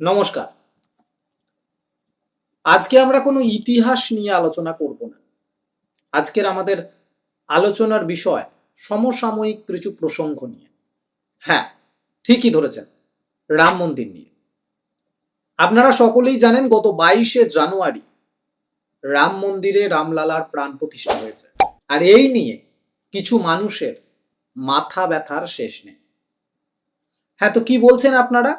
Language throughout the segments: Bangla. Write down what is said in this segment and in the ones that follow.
নমস্কার। আজকে আমরা কোনো ইতিহাস নিয়ে আলোচনা করব না। আজকের আমাদের আলোচনার বিষয় সমসাময়িক কিছু প্রসঙ্গ নিয়ে। হ্যাঁ ঠিকই ধরেছেন, রাম মন্দির নিয়ে। আপনারা সকলেই জানেন গত বাইশে জানুয়ারি রাম মন্দিরে রামলালার প্রাণ প্রতিষ্ঠা হয়েছে। আর এই নিয়ে কিছু মানুষের মাথা ব্যথার শেষ নেই। হ্যাঁ তো কি বলছেন আপনারা?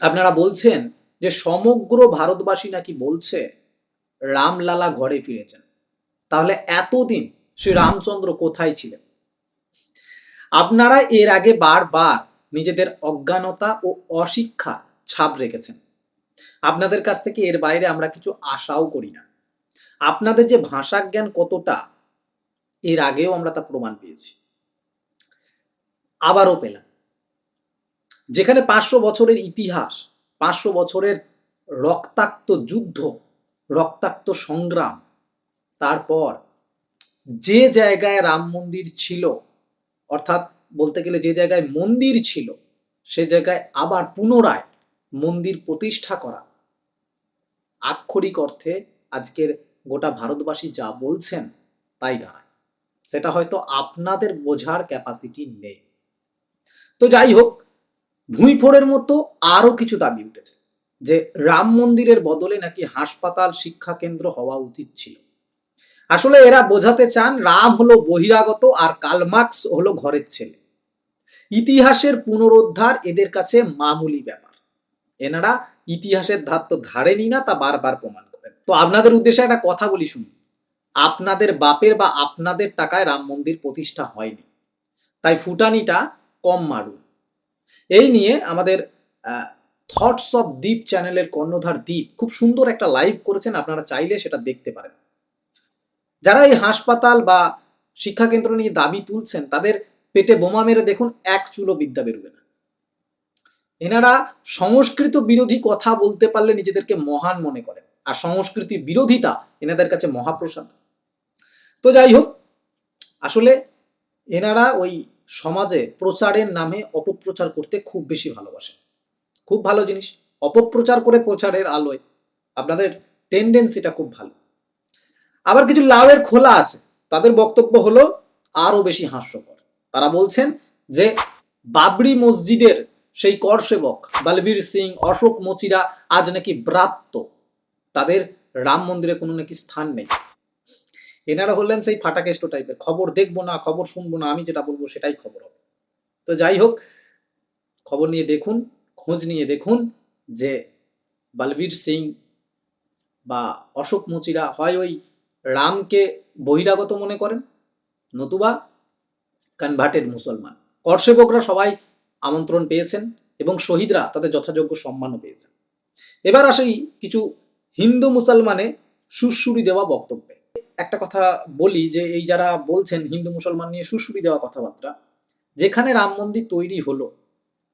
আপনারা বলছেন যে সমগ্র ভারতবাসী নাকি বলছে রামলালা ঘরে ফিরেছেন। তাহলে এতদিন শ্রী রামচন্দ্র কোথায় ছিলেন? আপনারা এর আগে বারবার নিজেদের অজ্ঞানতা ও অশিক্ষা ছাপ রেখেছেন। আপনাদের কাছ থেকে এর বাইরে আমরা কিছু আশাও করি না। আপনাদের যে ভাষা জ্ঞান কতটা, এর আগেও আমরা তা প্রমাণ পেয়েছি। আবারও পেলাম। যেখানে পাঁচশো বছরের ইতিহাস, পাঁচশো বছরের রক্তাক্ত যুদ্ধ, রক্তাক্ত সংগ্রাম। তারপর যে জায়গায় রাম মন্দির ছিল, অর্থাৎ বলতে গেলে যে জায়গায় মন্দির ছিল, সে জায়গায় আবার পুনরায় মন্দির প্রতিষ্ঠা করা। আক্ষরিক অর্থে আজকের গোটা ভারতবাসী যা বলছেন তাই দাঁড়ায়। সেটা হয়তো আপনাদের বোঝার ক্যাপাসিটি নেই। তো যাই হোক ভুঁইফোড়ের মতো আরও কিছু দাবি উঠেছে, যে রাম মন্দিরের বদলে নাকি হাসপাতাল শিক্ষা কেন্দ্র হওয়া উচিত ছিল। আসলে এরা বোঝাতে চান রাম হলো বহিরাগত আর কালমার্কস হলো ঘরের ছেলে। ইতিহাসের পুনরুদ্ধার এদের কাছে মামুলি ব্যাপার। এনারা ইতিহাসের ধার তো ধারেনি না, তা বারবার প্রমাণ করেন। তো আপনাদের উদ্দেশ্যে একটা কথা বলি শুনুন। আপনাদের বাপের বা আপনাদের টাকায় রাম মন্দির প্রতিষ্ঠা হয়নি। তাই ফুটানিটা কম মারুন। এই নিয়ে আমাদের থটস অফ দ্বীপ চ্যানেলের কর্ণধার দ্বীপ খুব সুন্দর একটা লাইভ করেছেন, আপনারা চাইলে সেটা দেখতে পারেন। যারা এই হাসপাতাল বা শিক্ষাকেন্দ্র নিয়ে দাবি তুলছেন, তাদের পেটে বোমা মেরে দেখুন, এক চুলো বিদ্যা বেরোবে না। এনারা সংস্কৃত বিরোধী কথা বলতে পারলে নিজেদেরকে মহান মনে করেন, আর সংস্কৃতি বিরোধিতা এনাদের কাছে মহাপ্রসাদ। তো যাই হোক, আসলে এনারা ওই সমাজে প্রচারের নামে অপপ্রচার করতে খুব বেশি ভালোবাসে। খুব ভালো জিনিস। অপপ্রচার করে প্রচারের আলোয় আপনাদের টেন্ডেন্সিটা খুব ভালো। আবার কিছু লাভের খোলা আছে। তাদের বক্তব্য হলো আরও বেশি হাস্যকর। তারা বলছেন যে বাবরি মসজিদের সেই করসেবক বলবীর সিং, অশোক মচিরা আজ নাকি ব্রাত্য। তাদের রাম মন্দিরে কোনো নাকি স্থান নেই। এনারা হলেন সেই ফাটাকেষ্ট টাইপের খবর দেখব না, খবর শুনব না, আমি যেটা বলব সেটাই খবর হবে। তো যাই হোক, খবর নিয়ে দেখুন, খোঁজ নিয়ে দেখুন যে বলবীর সিং বা অশোক মুচিরা হয় ওই রামকে বহিরাগত মনে করেন, নতুবা কনভার্টেড মুসলমান। কর্ষেবকরা সবাই আমন্ত্রণ পেয়েছেন এবং শহীদরা তাদের যথাযোগ্য সম্মানও পেয়েছেন। এবার আসেই কিছু হিন্দু মুসলমানে সুশ্রুরি দেওয়া বক্তব্যে। একটা কথা বলি যে এই যারা বলছেন হিন্দু মুসলমান নিয়ে সুশ্রুরি দেওয়া কথাবার্তা, যেখানে রাম মন্দির তৈরি হলো,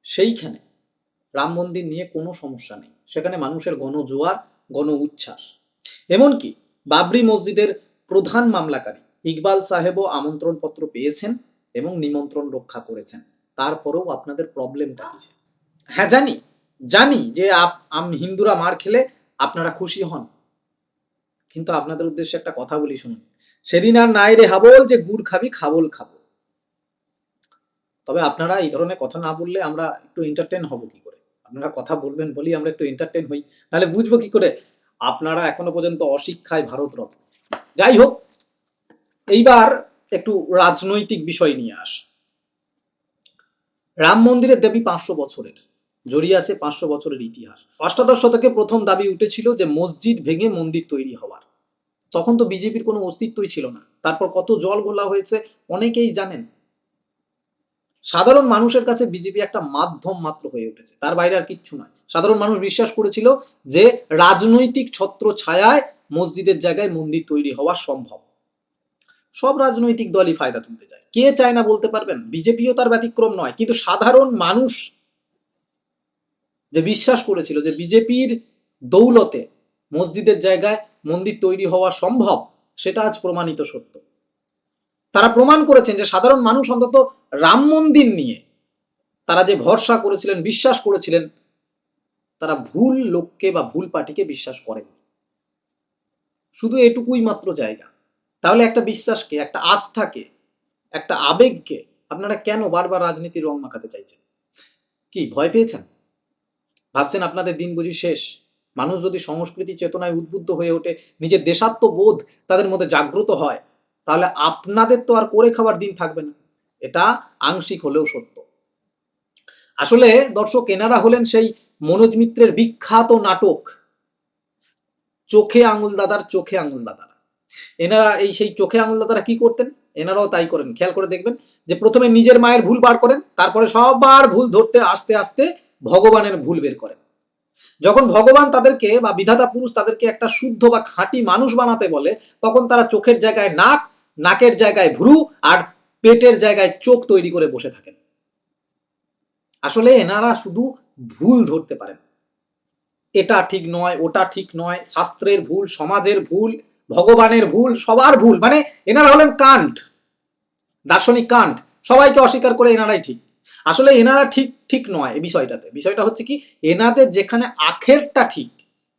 সেইখানে রাম মন্দির নিয়ে কোনো সমস্যা নেই। সেখানে মানুষের গণজোয়ার গণ উচ্ছ্বাস। এমনকি বাবরি মসজিদের প্রধান মামলাকারী ইকবাল সাহেবও আমন্ত্রণ পত্র পেয়েছেন এবং নিমন্ত্রণ রক্ষা করেছেন। তারপরেও আপনাদের প্রবলেমটা হ্যাঁ জানি জানি যে আপ হিন্দুরা মার খেলে আপনারা খুশি হন। কিন্তু আপনাদের উদ্দেশ্যে একটা কথা বলি শুনুন। সেদিন আর নাই রে হাবল, যে গুড় খাবি, খাবল খাব। তবে আপনারা এই ধরনের কথা না বললে আমরা একটু এন্টারটেন হব কি করে? আপনারা কথা বলবেন বলি আমরা একটু এন্টারটেন হই, নাহলে বুঝব কি করে? আপনারা এখনও পর্যন্ত অশিক্ষায় ভারতরত যাই হোক, এইবার একটু রাজনৈতিক বিষয় নিয়ে আস। রাম মন্দিরের দেবী পাঁচশো বছরের। জড়িয়ে আছে পাঁচশো বছরের ইতিহাস। অষ্টাদশ শতকে প্রথম দাবি উঠেছিল যে মসজিদ ভেঙে মন্দির তৈরি হওয়ার। তখন তো বিজেপির কোনো অস্তিত্বই ছিল না। তারপর কত জল ঘোলা হয়েছে অনেকেই জানেন। সাধারণ মানুষের কাছে বিজেপি একটা মাধ্যম মাত্র হয়ে উঠেছে, তার বাইরে আর কিচ্ছু নয়। সাধারণ মানুষ বিশ্বাস করেছিল যে রাজনৈতিক ছত্র ছায়ায় মসজিদের জায়গায় মন্দির তৈরি হওয়া সম্ভব। সব রাজনৈতিক দলই ফায়দা তুলতে চায়। কে চায় না বলতে পারবেন? বিজেপিও তার ব্যতিক্রম নয়। কিন্তু সাধারণ মানুষ যে বিশ্বাস করেছিল যে বিজেপির দৌলতে মসজিদের জায়গায় মন্দির তৈরি হওয়া সম্ভব, সেটা আজ প্রমাণিত সত্য। তারা প্রমাণ করেছেন যে সাধারণ মানুষ অন্তত রাম মন্দির নিয়ে তারা যে ভরসা করেছিলেন, বিশ্বাস করেছিলেন, তারা ভুল লোককে বা ভুল পার্টিকে বিশ্বাস করেন। শুধু এটুকুই মাত্র জায়গা। তাহলে একটা বিশ্বাসকে, একটা আস্থাকে, একটা আবেগকে আপনারা কেন বারবার রাজনীতির রং মাখাতে চাইছেন? কি, ভয় পেয়েছেন? ভাবছেন আপনাদের দিন বুঝি শেষ। মানুষ যদি সংস্কৃতি চেতনায় উদ্বুদ্ধ হয়ে ওঠে, নিজের দেশাত্মবোধ তাদের মধ্যে জাগ্রত হয়, তাহলে আপনাদের তো আর করে খাবার দিন থাকবে না। এটা আংশিক হলেও সত্য। আসলে দর্শক, এনারা হলেন সেই মনোজ মিত্রের বিখ্যাত নাটক, চোখে আঙুল দাদার চোখে আঙুল দাদারা। এনারা এই সেই চোখে আঙুল দাদারা কি করতেন? এনারাও তাই করেন। খেয়াল করে দেখবেন যে প্রথমে নিজের মায়ের ভুল বার করেন, তারপরে সবার ভুল ধরতে, আস্তে আস্তে ভগবানের ভুল বের করেন। যখন ভগবান তাদেরকে বা বিধাতা পুরুষ তাদেরকে একটা শুদ্ধ বা খাঁটি মানুষ বানাতে বলে, তখন তারা চোখের জায়গায় নাক, নাকের জায়গায় ভ্রু আর পেটের জায়গায় চোখ তৈরি করে বসে থাকেন। আসলে এনারা শুধু ভুল ধরতে পারেন। এটা ঠিক নয়, ওটা ঠিক নয়, শাস্ত্রের ভুল, সমাজের ভুল, ভগবানের ভুল, সবার ভুল। মানে এনারা হলেন কান্ট দার্শনিক কান্ট সবাইকে অস্বীকার করে এনারাই ঠিক। আসলে এনারা ঠিক ঠিক নয় এই বিষয়টাতে। বিষয়টা হচ্ছে কি, এনাদের যেখানে আখেরটা ঠিক,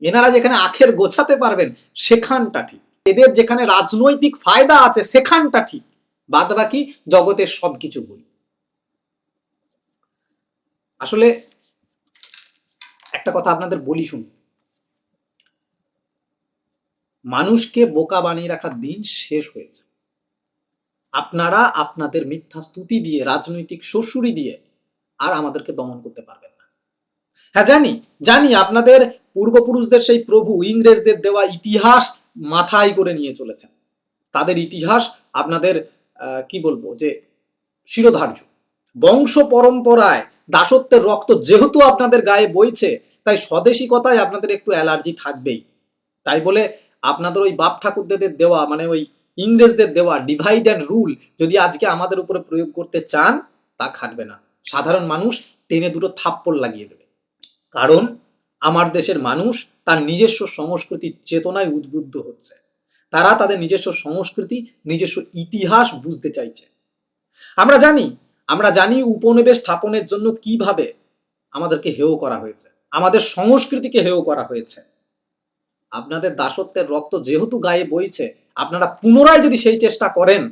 এনারা যেখানে আখের গোছাতে পারবেন, সেখানটা ঠিক। এদের যেখানে রাজনৈতিক ফায়দা আছে, সেখানটা ঠিক। বাদ বাকি জগতের সবকিছু ভুল। আসলে একটা কথা আপনাদের বলি শুনুন। মানুষকে বোকা বানিয়ে রাখার দিন শেষ হয়েছে। আপনারা আপনাদের মিথ্যা স্তুতি দিয়ে, রাজনৈতিক শ্বশুরি দিয়ে আর আমাদেরকে দমন করতে পারবেন না। হ্যাঁ জানি জানি আপনাদের পূর্বপুরুষদের সেই প্রভু ইংরেজদের দেওয়া ইতিহাস মাথায় করে নিয়ে চলেছেন। তাদের ইতিহাস আপনাদের কি বলব, যে শিরোধার্য। বংশ পরম্পরায় দাসত্বের রক্ত যেহেতু আপনাদের গায়ে বইছে, তাই স্বদেশিকতায় আপনাদের একটু অ্যালার্জি থাকবেই। তাই বলে আপনাদের ওই বাপ ঠাকুরদের দেওয়া মানে ওই ইংরেজদের দেওয়া ডিভাইড অ্যান্ড রুল যদি আজকে আমাদের উপরে প্রয়োগ করতে চান, তা খাটবে না। সাধারণ মানুষ টেনে দুটো থাপ্পড় লাগিয়ে দেবে। কারণ আমার দেশের মানুষ তার নিজস্ব সংস্কৃতির চেতনায় উদ্বুদ্ধ হচ্ছে। তারা তাদের নিজস্ব সংস্কৃতি, নিজস্ব ইতিহাস বুঝতে চাইছে। আমরা জানি আমরা জানি উপনিবেশ স্থাপনের জন্য কীভাবে আমাদেরকে হেয় করা হয়েছে। আমাদের সংস্কৃতিকে হেয় করা হয়েছে। আপনাদের দাসত্বের রক্ত যেহেতু গায়ে বইছে, আপনারা পুনরায় যদি সেই চেষ্টা করেন,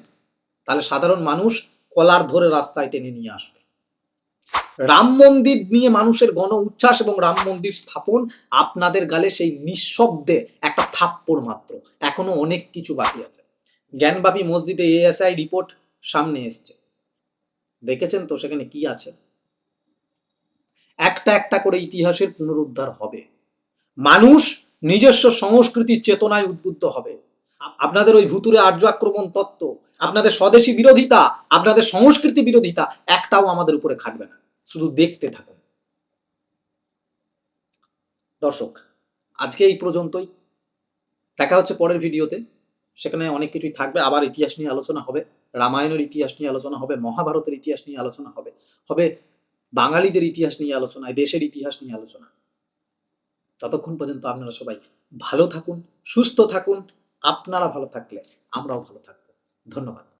তাহলে সাধারণ মানুষ কলার ধরে রাস্তায় টেনে নিয়ে আসবে। রাম মন্দির নিয়ে মানুষের গণ উচ্ছ্বাস এবং রাম মন্দির স্থাপন আপনাদের গালে সেই নিঃশব্দে একটা থাপ্পড় মাত্র। এখনও অনেক কিছু বাকি আছে। জ্ঞানবাপী মসজিদে এএসআই রিপোর্ট সামনে এসছে। দেখেছেন তো সেখানে কি আছে? একটা একটা করে ইতিহাসের পুনরুদ্ধার হবে। মানুষ নিজস্ব সংস্কৃতির চেতনায় উদ্বুদ্ধ হবে। আপনাদের ওই ভুতুরে আর্য আক্রমণ তত্ত্ব, আপনাদের স্বদেশী বিরোধিতা, আপনাদের সংস্কৃতি বিরোধিতা একটাও আমাদের উপরে খাটবে না। শুধু দেখতে থাকুন। দর্শক, আজকে এই পর্যন্তই। দেখা হচ্ছে পরের ভিডিওতে। সেখানে অনেক কিছুই থাকবে। আবার ইতিহাস নিয়ে আলোচনা হবে। রামায়ণের ইতিহাস নিয়ে আলোচনা হবে। মহাভারতের ইতিহাস নিয়ে আলোচনা হবে। হবে বাঙালিদের ইতিহাস নিয়ে আলোচনা, দেশের ইতিহাস নিয়ে আলোচনা। ততক্ষণ পর্যন্ত আপনারা সবাই ভালো থাকুন, সুস্থ থাকুন, আপনারা ভালো থাকলে আমরাও ভালো থাকব। ধন্যবাদ।